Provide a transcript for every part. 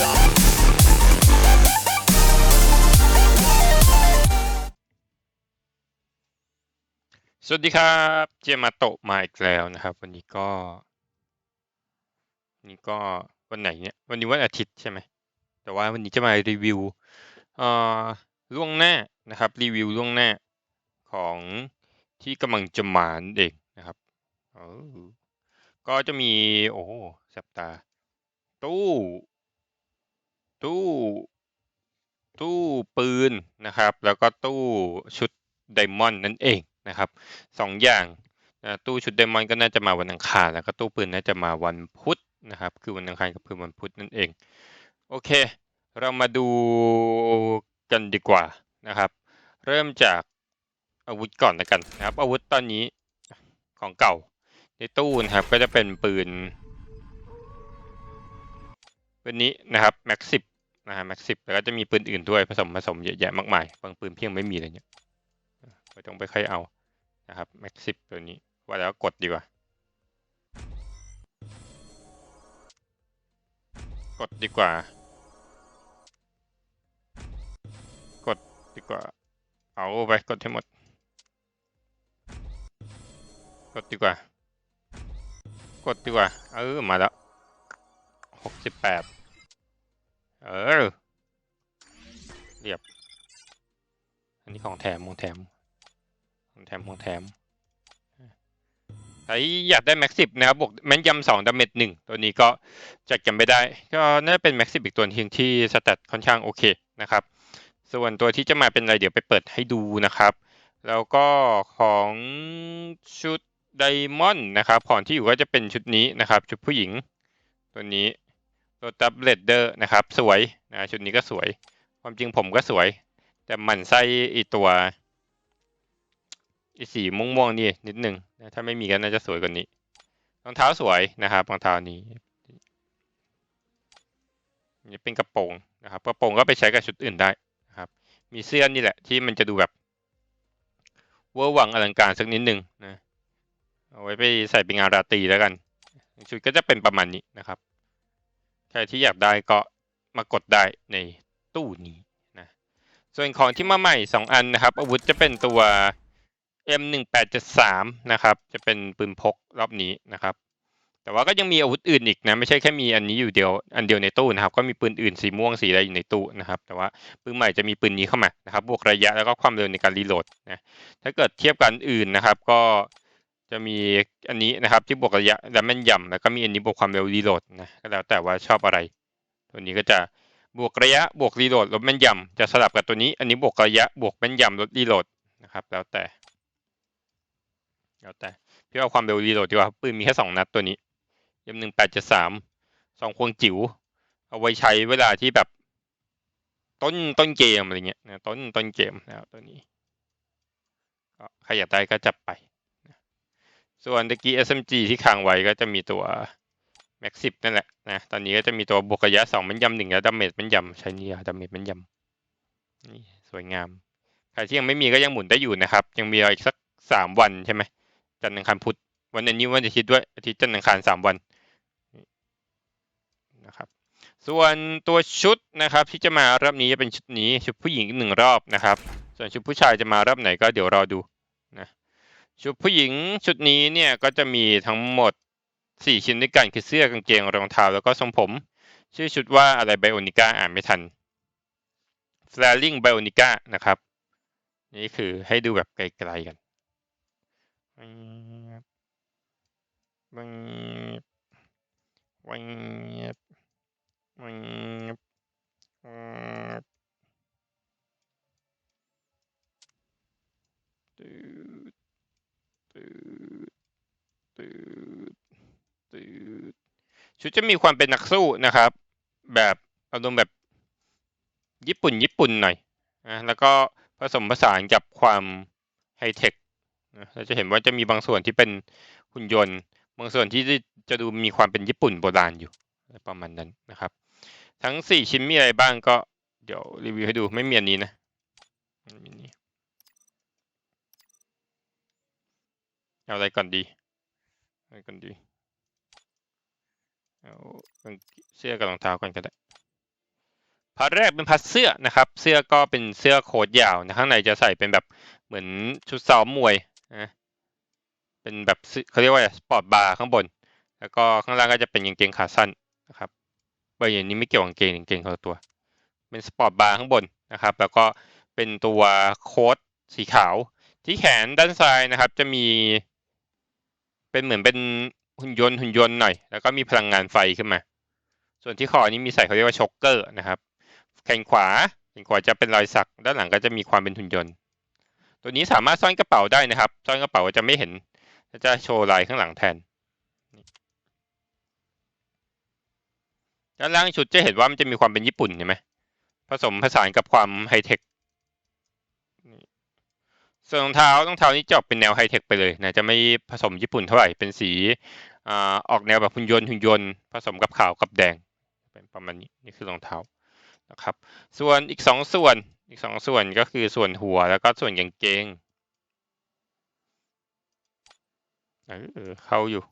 สวัสดีครับ เจมาโตะมาอีกแล้วนะครับ วันนี้ก็นนี้ก็วันไหนเนี่ย วันนี้วันอาทิตย์ใช่ไหม แต่ว่าวันนี้จะมารีวิวเอ่อล่วงหน้านะครับ รีวิวล่วงหน้าของที่กำลังจะมาเองนะครับก็จะมีโอ้โหแสับตา ตู้ ตู้ตู้ปืนนะครับ แล้วก็ตู้ชุดไดมอนด์นั่นเองนะครับสองอย่างนะตู้ชุดไดมอนด์ก็น่าจะมาวันอังคารแล้วก็ตู้ปืนน่าจะมาวันพุธนะครับ คือวันอังคารกับคืนวันพุธนั่นเอง โอเค เรามาดูกันดีกว่านะครับ เริ่มจากอาวุธก่อนแล้วกันนะครับ อาวุธตอนนี้ของเก่าในตู้นะครับก็จะเป็นปืน ปืนนี้นะครับแม็กสิบนะฮะแม็กสิบแล้วก็จะมีปืนอื่นด้วยผสมผสมเยอะแยะมากมายบางปืนเพียงไม่มีเลยเนี่ยไม่ต้องไปใครเอานะครับแม็กสิบตัวนี้ว่าแล้วกดดีกว่ากดดีกว่า กดดีกว่า เอาไปกดให้หมด กดดีกว่า กดดีกว่า เออ มาแล้วหกสิบแปด เออ เรียบ อันนี้ของแถมของแถมของแถมของแถมใครอยากได้แม็กซิบนะครับบวกแม่นยำสองดาเมจหนึ่งตัวนี้ก็จัดกันไม่ได้ ก็น่าจะเป็นแม็กซิบอีกตัวที่ที่สแตทค่อนข้างโอเคนะครับ ส่วนตัวที่จะมาเป็นอะไรเดี๋ยวไปเปิดให้ดูนะครับ แล้วก็ของชุดไดมอนด์นะครับ ของที่อยู่ก็จะเป็นชุดนี้นะครับ ชุดผู้หญิงตัวนี้ ตัวตับเลดเดอร์นะครับ สวยนะชุดนี้ก็สวย ความจริงผมก็สวย แต่มันไส้อีตัวอีสีม่วงๆนี่นิดนึงถ้าไม่มีก็น่าจะสวยกว่านี้รองเท้าสวยนะครับรองเท้านี้นี่เป็นกระโปรงนะครับกระโปรงก็ไปใช้กับชุดอื่นได้นะครับ มีเสื้อนี่แหละที่มันจะดูแบบเวอร์วังอลังการสักนิดนึงนะเอาไว้ไปใส่เป็นงานราตรีแล้วกัน ชุดก็จะเป็นประมาณนี้นะครับ ใครที่อยากได้ก็มากดได้ในตู้นี้นะส่วนของที่มาใหม่ 2 อันนะครับ อาวุธจะเป็นตัว M1873 นะครับ จะเป็นปืนพกรอบนี้นะครับ แต่ว่าก็ยังมีอาวุธอื่นอีกนะ ไม่ใช่แค่มีอันนี้อยู่เดียว อันเดียวในตู้นะครับ ก็มีปืนอื่นสีม่วงสีอะไรอยู่ในตู้นะครับ แต่ว่าปืนใหม่จะมีปืนนี้เข้ามานะครับ บวกระยะแล้วก็ความเร็วในการรีโหลดนะ ถ้าเกิดเทียบกันอื่นนะครับ ก็ จะมีอันนี้นะครับที่บวกระยะและแม่นยำแล้วก็มีอันนี้บวกความเร็วรีโหลดนะก็แล้วแต่ว่าชอบอะไร ตัวนี้ก็จะบวกระยะบวกรีโหลดลดแม่นยำจะสลับกับตัวนี้ อันนี้บวกระยะบวกแม่นยำลดรีโหลดนะครับ แล้วแต่ แล้วแต่พี่เอาความเร็วรีโหลดดีกว่าปืนมีแค่สองนัดตัวนี้ยหนึ่งแปดเจ็ดสามสองควงจิ๋วเอาไว้ใช้เวลาที่แบบ ต้นต้นเกมอะไรเงี้ยนะต้นต้นเกมนะครับตัวนี้ก็ใครอยากได้ก็จับไป ส่วนตะกี้ SMG ที่ค้างไว้ก็จะมีตัวแม็กซิบนั่นแหละนะ ตอนนี้ก็จะมีตัวบวกระยะสองมันยำหนึ่งแล้วดาเมจมันยำใช้นี่ดาเมจมันยำนี่สวยงาม ใครที่ยังไม่มีก็ยังหมุนได้อยู่นะครับ ยังมีอีกสักสามวันใช่ไหมจันทร์อังคารพุธวันนี้วันอาทิตย์ด้วยอาทิตย์จันทร์อังคารสามวันนะครับ ส่วนตัวชุดนะครับ ที่จะมารอบนี้จะเป็นชุดนี้ชุดผู้หญิงหนึ่งรอบนะครับ ส่วนชุดผู้ชายจะมารอบไหนก็เดี๋ยวรอดู ชุดผู้หญิงชุดนี้เนี่ยก็จะมีทั้งหมดสี่ชิ้นด้วยกันคือเสื้อกางเกงรองเท้าแล้วก็ทรงผม ชื่อชุดว่าอะไรไบโอนิก้าอ่านไม่ทัน f l a r i n g b i o n i c a นะครับ นี่คือให้ดูแบบไกลๆกันวังวังวังตืด ตืดตืดตืดชุดจะมีความเป็นนักสู้นะครับ แบบอารมณ์แบบญี่ปุ่นญี่ปุ่นหน่อยนะแล้วก็ผสมผสานกับความไฮเทคนะเราจะเห็นว่าจะมีบางส่วนที่เป็นหุ่นยนต์ บางส่วนที่จะดูมีความเป็นญี่ปุ่นโบราณอยู่ประมาณนั้นนะครับ ทั้งสี่ชิ้นมีอะไรบ้างก็เดี๋ยวรีวิวให้ดูไม่มีอันนี้นะไม่มีนี้ เอาอะไรก่อนดีอะไรก่อนดีเอาเสื้อกับรองเท้าก่อนก็ได้พาร์ทแรกเป็นพาร์ทเสื้อนะครับ เสื้อก็เป็นเสื้อโค้ทยาวนะข้างในจะใส่เป็นแบบเหมือนชุดซ้อมมวยนะเป็นแบบเขาเรียกว่าสปอร์ตบาร์ข้างบน แล้วก็ข้างล่างก็จะเป็นกางเกงขาสั้นนะครับใบอย่างนี้ไม่เกี่ยวกับกางเกงกางเกงคนละตัว เป็นสปอร์ตบาร์ข้างบนนะครับ แล้วก็เป็นตัวโค้ทสีขาวที่แขนด้านซ้ายนะครับ จะมี เป็นเหมือนเป็นหุ่นยนต์หุ่นยนต์หน่อย แล้วก็มีพลังงานไฟขึ้นมา ส่วนที่คอนี้มีใส่เขาเรียกว่าช็อคเกอร์นะครับ แขนขวาแขนขวาจะเป็นรอยสัก ด้านหลังก็จะมีความเป็นหุ่นยนต์ ตัวนี้สามารถซ่อนกระเป๋าได้นะครับ ซ่อนกระเป๋าจะไม่เห็น จะโชว์ลายข้างหลังแทน ด้านล่างชุดจะเห็นว่ามันจะมีความเป็นญี่ปุ่นใช่ไหม ผสมผสานกับความไฮเทค ส่วนรองเท้ารองเท้านี้จะออกเป็นแนวไฮเทคไปเลยนะจะไม่ผสมญี่ปุ่นเท่าไหร่เป็นสีอ่าออกแนวแบบหุ่นยนต์หุ่นยนต์ผสมกับขาวกับแดง เป็นประมาณนี้นี่คือรองเท้านะครับ ส่วนอีกสองส่วนอีกสองส่วนก็คือส่วนหัวแล้วก็ส่วนกางเกงเออเข้าอยู่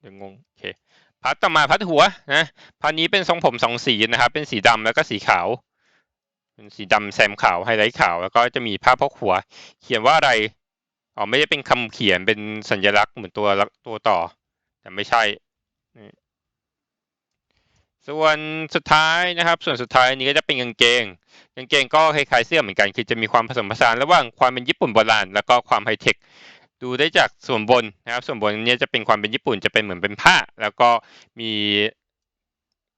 เดี๋ยวงงโอเคพัดต่อมาพัดหัวนะพัดนี้เป็นทรงผมสองสีนะครับ เป็นสีดำแล้วก็สีขาว เป็นสีดำแซมขาวไฮไลท์ขาว แล้วก็จะมีผ้าพกหัว เขียนว่าอะไรอ๋อไม่ได้เป็นคำเขียนเป็นสัญลักษณ์เหมือนตัวตัวต่อ แต่ไม่ใช่ส่วนสุดท้ายนะครับ ส่วนสุดท้ายนี้ก็จะเป็นกางเกงกางเกงก็คล้ายๆเสื้อเหมือนกันคือจะมีความผสมผสานระหว่างความเป็นญี่ปุ่นโบราณแล้วก็ความไฮเทคดูได้จากส่วนบนนะครับ ส่วนบนนี้จะเป็นความเป็นญี่ปุ่นจะเป็นเหมือนเป็นผ้า แล้วก็มี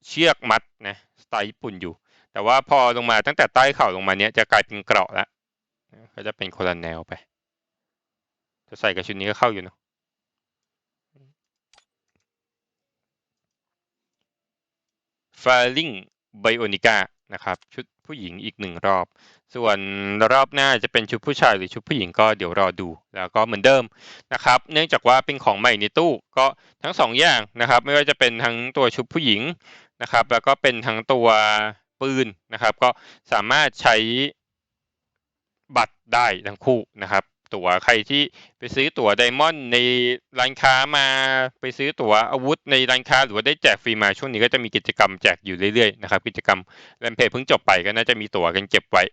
เชือกมัดนะสไตล์ญี่ปุ่นอยู่ แต่ว่าพอลงมาตั้งแต่ใต้เข่าลงมาเนี้ยจะกลายเป็นเกราะแล้วก็จะเป็นคนละแนวไป จะใส่กับชุดนี้ก็เข้าอยู่เนาะฟาลิงไบโอนิก้านะครับ ชุดผู้หญิงอีกหนึ่งรอบ ส่วนรอบหน้าจะเป็นชุดผู้ชายหรือชุดผู้หญิงก็เดี๋ยวรอดู แล้วก็เหมือนเดิมนะครับ เนื่องจากว่าเป็นของใหม่ในตู้ก็ทั้งสองอย่างนะครับ ไม่ว่าจะเป็นทั้งตัวชุดผู้หญิงนะครับ แล้วก็เป็นทั้งตัว ปืนนะครับ ก็สามารถใช้บัตรได้ทั้งคู่นะครับ ตั๋วใครที่ไปซื้อตั๋วไดมอนด์ในร้านค้ามาไปซื้อตั๋วอาวุธในร้านค้า หรือว่าได้แจกฟรีมาช่วงนี้ก็จะมีกิจกรรมแจกอยู่เรื่อยๆนะครับกิจกรรมแรมเพจเพิ่งจบไปก็น่าจะมีตั๋วกันเก็บไว้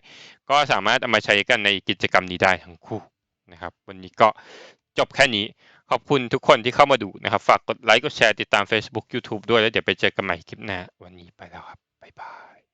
ก็สามารถเอามาใช้กันในกิจกรรมนี้ได้ทั้งคู่นะครับ วันนี้ก็จบแค่นี้ขอบคุณทุกคนที่เข้ามาดูนะครับ ฝากกดไลค์กดแชร์ติดตาม Facebook YouTube ด้วยแล้วเดี๋ยวไปเจอกันใหม่คลิปหน้า วันนี้ไปแล้วครับ บ๊ายบาย